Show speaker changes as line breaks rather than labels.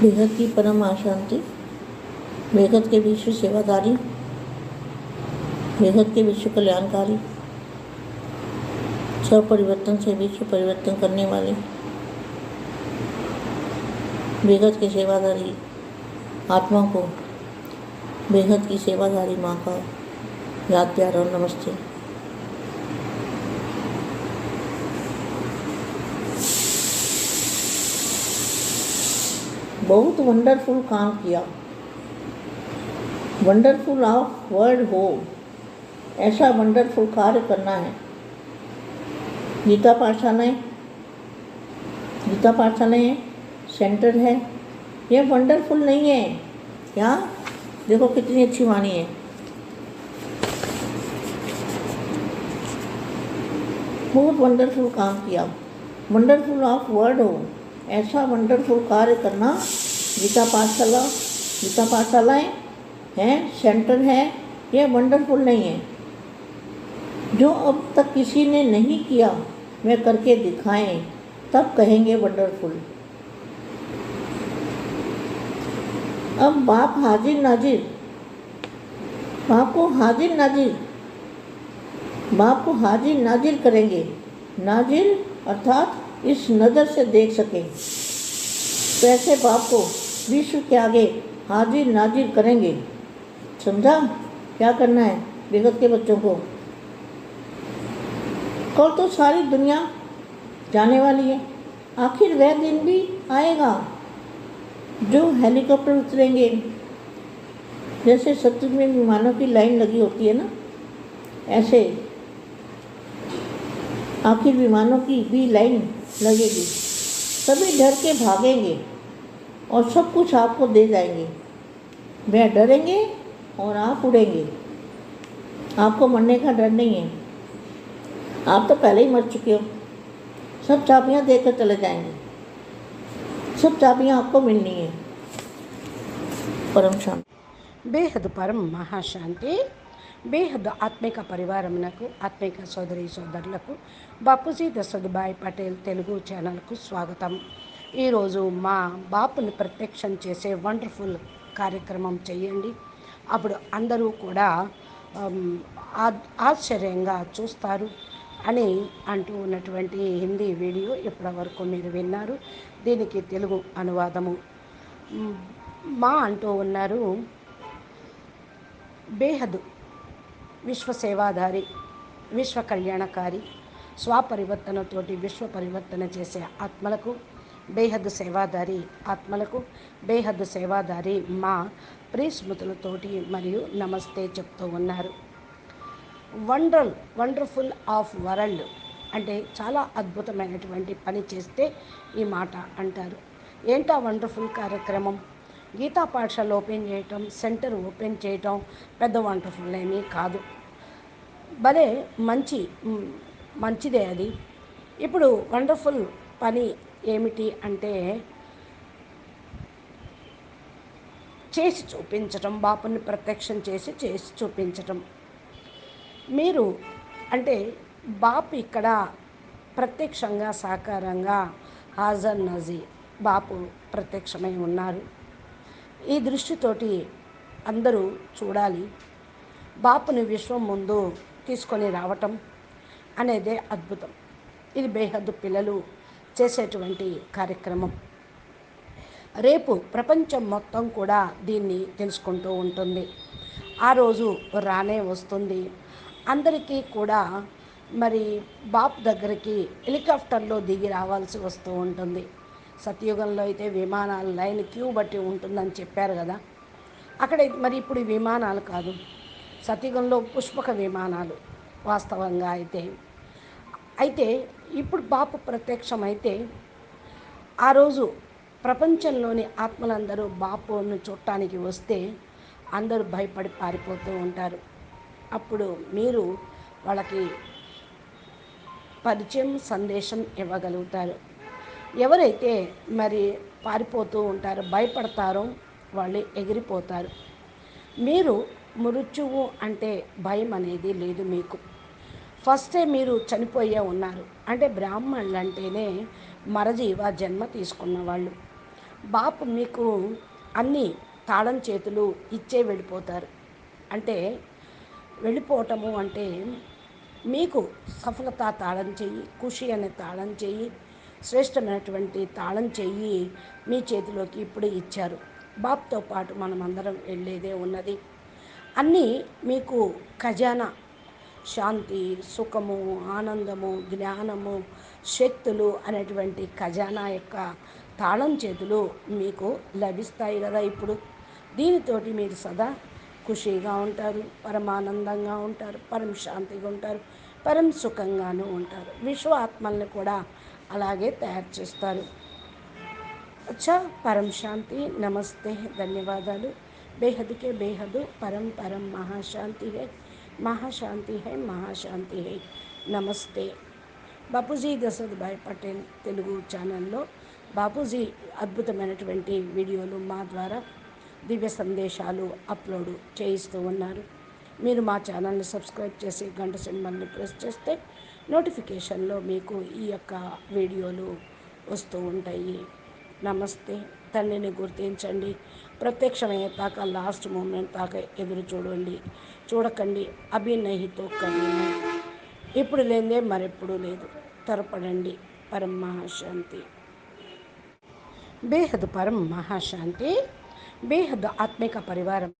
बेहद की परम अशांति बेहद के विश्व सेवादारी बेहद के विश्व कल्याणकारी सब परिवर्तन से विश्व परिवर्तन करने वाले बेहद के सेवादारी आत्मा को बेहद की सेवादारी माँ का याद प्यार और नमस्ते। बहुत वंडरफुल काम किया। वंडरफुल ऑफ़ वर्ल्ड हो। ऐसा वंडरफुल कार्य करना है। गीता पाठशालाएँ गीता पाठशालाएँ सेंटर है। ये वंडरफुल नहीं है। क्या? देखो कितनी अच्छी वाणी है। बहुत वंडरफुल काम किया। वंडरफुल ऑफ़ वर्ड हो। ऐसा वंडरफुल कार्य करना, गीता पाठशाला, गीता पाठशालाएँ हैं सेंटर है, ये वंडरफुल नहीं है। जो अब तक किसी ने नहीं किया वे करके दिखाएँ, तब कहेंगे वंडरफुल अब बाप हाजिर नाजिर, बाप को हाजिर नाजिर, बाप को हाजिर नाजिर करेंगे। नाजिर अर्थात इस नज़र से देख सकें। ऐसे बाप को विश्व के आगे हाजिर नाजिर करेंगे। समझा? क्या करना है बेगत के बच्चों को? कल तो सारी दुनिया जाने वाली है। आखिर वह दिन भी आएगा जो हेलीकॉप्टर उतरेंगे। जैसे सतयुग में विमानों की लाइन लगी होती है ना? ऐसे आखिर विमानों की भी लाइन लगेगी। सभी डर के भागेंगे और सब कुछ आपको दे जाएँगे। वह डरेंगे और आप उड़ेंगे। आपको मरने का डर नहीं है। आप तो पहले ही मर चुके हो। सब चाबियाँ देकर चले जाएँगे। सब चाबियाँ आपको मिलनी है। परम शांति।
बेहद परम महाशांति। బేహద్ ఆత్మిక పరివారమునకు ఆత్మిక సోదరి సోదరులకు బాపూజీ దశరథభాయ్ పటేల్ తెలుగు ఛానల్కు స్వాగతం. ఈరోజు మా బాపుని ప్రత్యక్షం చేసే వండర్ఫుల్ కార్యక్రమం చేయండి. అప్పుడు అందరూ కూడా ఆ- ఆశ్చర్యంగా చూస్తారు అని అంటూ ఉన్నటువంటి హిందీ వీడియో ఇప్పటి వరకు మీరు విన్నారు. దీనికి తెలుగు అనువాదము. మా అంటూ ఉన్నారు బేహద్ విశ్వసేవాధారి విశ్వ కళ్యాణకారి స్వపరివర్తనతోటి విశ్వ పరివర్తన చేసే ఆత్మలకు బేహద్ సేవాదారి ఆత్మలకు బేహద్ సేవాదారి మా ప్రియస్మృతులతోటి మరియు నమస్తే చెప్తూ ఉన్నారు. వండర్ వండర్ఫుల్ ఆఫ్ వరల్డ్ అంటే చాలా అద్భుతమైనటువంటి పని చేస్తే ఈ మాట అంటారు. ఏంటా వండర్ఫుల్ కార్యక్రమం? గీతా పాఠశాల ఓపెన్ చేయటం సెంటర్ ఓపెన్ చేయటం పెద్ద వండర్ఫుల్ ఏమీ కాదు. భలే మంచి మంచిదే అది. ఇప్పుడు వండర్ఫుల్ పని ఏమిటి అంటే చేసి చూపించటం బాపుని ప్రత్యక్షం చేసి చేసి చూపించటం. మీరు అంటే బాపు ఇక్కడ ప్రత్యక్షంగా సాకారంగా హాజర్ నజీ బాపు ప్రత్యక్షమై ఉన్నారు. ఈ దృష్టితోటి అందరూ చూడాలి. బాపుని విశ్వం ముందు తీసుకొని రావటం అనేదే అద్భుతం. ఇది బేహద్దు పిల్లలు చేసేటువంటి కార్యక్రమం. రేపు ప్రపంచం మొత్తం కూడా దీన్ని తెలుసుకుంటూ ఉంటుంది. ఆ రోజు రానే వస్తుంది. అందరికీ కూడా మరి బాప్ దగ్గరికి హెలికాప్టర్లో దిగి రావాల్సి వస్తూ ఉంటుంది. సత్యుగంలో అయితే విమానాల లైన్ క్యూ బట్టి ఉంటుందని చెప్పారు కదా. అక్కడ మరి ఇప్పుడు విమానాలు కాదు. సత్యుగంలో పుష్పక విమానాలు వాస్తవంగా అయితే. అయితే ఇప్పుడు బాపు ప్రత్యక్షమైతే ఆ రోజు ప్రపంచంలోని ఆత్మలందరూ బాపును చూడటానికి వస్తే అందరూ భయపడి పారిపోతూ ఉంటారు. అప్పుడు మీరు వాళ్ళకి పరిచయం సందేశం ఇవ్వగలుగుతారు. ఎవరైతే మరి పారిపోతూ ఉంటారో భయపడతారో వాళ్ళు ఎగిరిపోతారు. మీరు మృత్యువు అంటే భయం అనేది లేదు మీకు. ఫస్టే మీరు చనిపోయే ఉన్నారు. అంటే బ్రాహ్మణులు అంటేనే మరజీవ జన్మ తీసుకున్న వాళ్ళు. బాపు మీకు అన్ని తాళం చేతులు ఇచ్చే వెళ్ళిపోతారు. అంటే వెళ్ళిపోవటము అంటే మీకు సఫలత తాళం చెయ్యి ఖుషి అనే తాళం చెయ్యి శ్రేష్టమైనటువంటి తాళం చెయ్యి మీ చేతిలోకి ఇప్పుడు ఇచ్చారు. బాప్తో పాటు మనం అందరం వెళ్ళేదే ఉన్నది. అన్నీ మీకు ఖజానా. శాంతి సుఖము ఆనందము జ్ఞానము శక్తులు అనేటువంటి ఖజానా యొక్క తాళం చేతులు మీకు లభిస్తాయి కదా ఇప్పుడు. దీనితోటి మీరు సదా ఖుషీగా ఉంటారు పరమానందంగా ఉంటారు పరం శాంతిగా ఉంటారు పరం సుఖంగాను ఉంటారు. విశ్వ ఆత్మల్ని కూడా అలాగే తయారు చేస్తారు. అచ్చా పరం శాంతి నమస్తే ధన్యవాదాలు. బేహద్కే బేహదు పరం పరం మహాశాంతి హై మహాశాంతి హై మహాశాంతి హై నమస్తే. బాపూజీ దశరథ్ పటేల్ తెలుగు ఛానల్లో బాపూజీ అద్భుతమైనటువంటి వీడియోలు మా ద్వారా దివ్య సందేశాలు అప్లోడ్ చేయిస్తూ ఉన్నారు. మీరు మా ఛానల్ని సబ్స్క్రైబ్ చేసి గంట సింబల్ని ప్రెస్ చేస్తే నోటిఫికేషన్లో మీకు ఈ యొక్క వీడియోలు వస్తూ ఉంటాయి. నమస్తే. తండ్రిని గుర్తించండి. ప్రత్యక్షమయ్యేదాకా లాస్ట్ మూమెంట్ దాకా ఎదురు చూడండి. చూడకండి. అభినయితో కలిగి ఇప్పుడు లేదే మరెప్పుడు లేదు. త్వరపడండి. పరం మహాశాంతి. బేహద్ పరం మహాశాంతి. బేహద్ ఆత్మిక పరివారం.